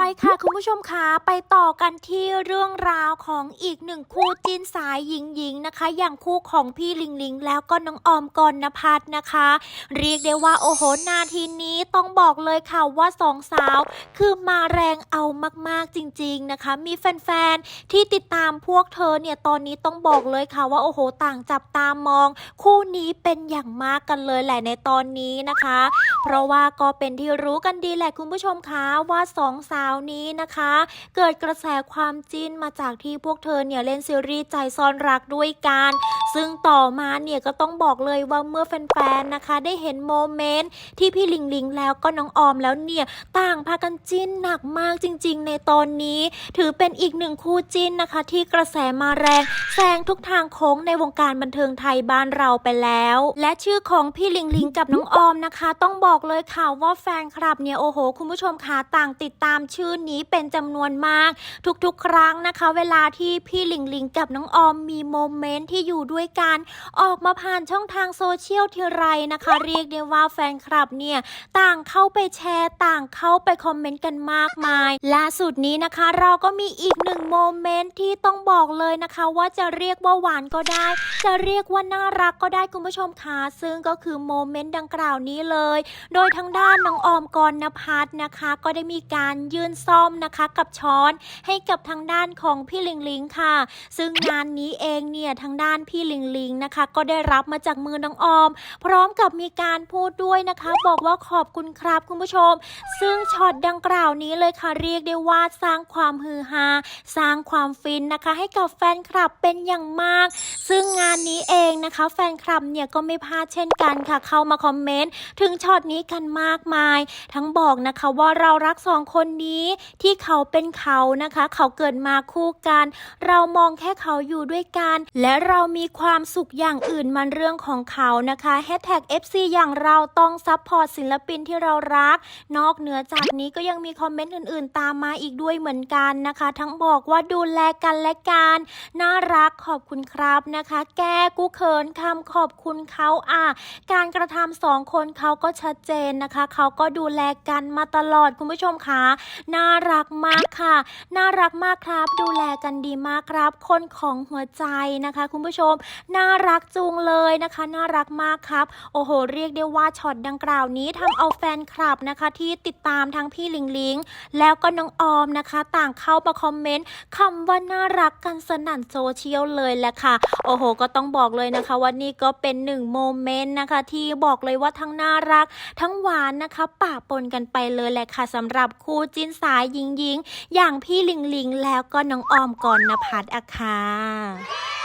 ไปค่ะคุณผู้ชมคะไปต่อกันที่เรื่องราวของอีกหนึ่งคู่จิ้นสายหญิงหญิงๆนะคะ อย่างคู่ของพี่ลิงลิงแล้วก็น้องออมกรณพัฒน์นะคะ เรียกได้ว่าโอ้โหนาทีนี้ต้องบอกเลยค่ะว่าสองสาว คือมาแรงเอามากๆจริงๆนะคะ มีแฟนๆที่ติดตามพวกเธอเนี่ยตอนนี้ต้องบอกเลยค่ะว่าโอ้โหต่างจับตามอง คู่นี้เป็นอย่างมากกันเลยแหละในตอนนี้นะคะเพราะว่าก็เป็นที่รู้กันดีแหละคุณผู้ชมคะว่าสองสาวนี้นะคะ เกิดกระแสความจิ้นมาจากที่พวกเธอเนี่ยเล่นซีรีส์ใจซ่อนรักด้วยกัน ซึ่งต่อมาเนี่ยก็ต้องบอกเลยว่าเมื่อแฟนๆนะคะ ได้เห็นโมเมนต์ที่พี่ลิงลิงแล้วก็น้องออมแล้วเนี่ยต่างพากันจิ้นหนักมากจริง ๆ ในตอนนี้ ถือเป็นอีกหนึ่งคู่จิ้นนะคะ ที่กระแสมาแรงแซงทุกทางโค้งในวงการบันเทิงไทยบ้านเราไปแล้ว และชื่อของพี่ลิงลิงกับน้องออมนะคะ ต้องบอกเลยค่ะว่าแฟนคลับเนี่ยโอ้โห คุณผู้ชมคะต่างติดตามชื่อนี้เป็นจำนวนมาก ทุกๆ ครั้งนะคะ เวลาที่พี่ลิงลิงกับน้องออมมีโมเมนต์ที่อยู่ด้วยยกันออกมาผ่านช่องทางโซเชียลทีไรนะคะ เรียกได้ว่าแฟนคลับเนี่ยต่างเข้าไปแชร์ต่างเข้าไปคอมเมนต์กันมากมายล่าสุดนี้นะคะ เราก็มีอีกหนึ่งโมเมนต์ที่ต้องบอกเลยนะคะ ว่าจะเรียกว่าหวานก็ได้ จะเรียกว่าน่ารักก็ได้คุณผู้ชมคะซึ่งก็คือโมเมนต์ดังกล่าวนี้เลย โดยทางด้านน้องออมกรณพัฒน์นะคะ ก็ได้มีการยื่นซ่อมนะคะกับช้อนให้กับทางด้านของพี่ลิงลิงค่ะ ซึ่งงานนี้เองเนี่ยทางด้านพี่ลิงลิงนะคะ ก็ได้รับมาจากมือน้องออม พร้อมกับมีการพูดด้วยนะคะ บอกว่าขอบคุณครับคุณผู้ชม ซึ่งช็อตดังกล่าวนี้เลยค่ะเรียกได้ว่าสร้างความฮือฮาสร้างความฟินนะคะ ให้กับแฟนคลับเป็นอย่างมาก ซึ่งงานนี้เองนะคะ แฟนคลับเนี่ยก็ไม่พลาดเช่นกันค่ะ เข้ามาคอมเมนต์ถึงช็อตนี้กันมากมาย ทั้งบอกนะคะว่าเรารักสองคนนี้ที่เขาเป็นเขานะคะ เขาเกิดมาคู่กัน เรามองแค่เขาอยู่ด้วยกัน และเรามีความสุขอย่างอื่นมันเรื่องของเขานะคะแฮชแท็ก FC อย่างเราต้องซัพพอร์ตศิลปินที่เรารัก นอกเหนือจากนี้ก็ยังมีคอมเมนต์อื่นๆ ตามมาอีกด้วยเหมือนกันนะคะ ทั้งบอกว่าดูแลกันและกันน่ารักขอบคุณครับนะคะ แก้กูเขินคำขอบคุณเขาอะ การกระทำสองคนเขาก็ชัดเจนนะคะ เขาก็ดูแลกันมาตลอดคุณผู้ชมคะน่ารักมากค่ะ น่ารักมากครับ ดูแลกันดีมากครับ คนของหัวใจนะคะ คุณผู้ชมน่ารักจุงเลยนะคะ น่ารักมากครับ โอ้โห เรียกได้ว่าช็อตดังกล่าวนี้ทำเอาแฟนคลับนะคะ ที่ติดตามทั้งพี่ลิงลิงแล้วก็น้องออมนะคะ ต่างเข้ามาคอมเมนต์คำว่าน่ารักกันสนั่นโซเชียลเลยแหละค่ะ โอ้โห ก็ต้องบอกเลยนะคะว่านี่ก็เป็นหนึ่งโมเมนต์นะคะที่บอกเลยว่าทั้งน่ารัก ทั้งหวานนะคะปะปนกันไปเลยแหละค่ะสำหรับคู่จิ้นสายยิงยิงอย่างพี่ลิงลิงแล้วก็น้องออมกรณพัฒน์อะค่ะ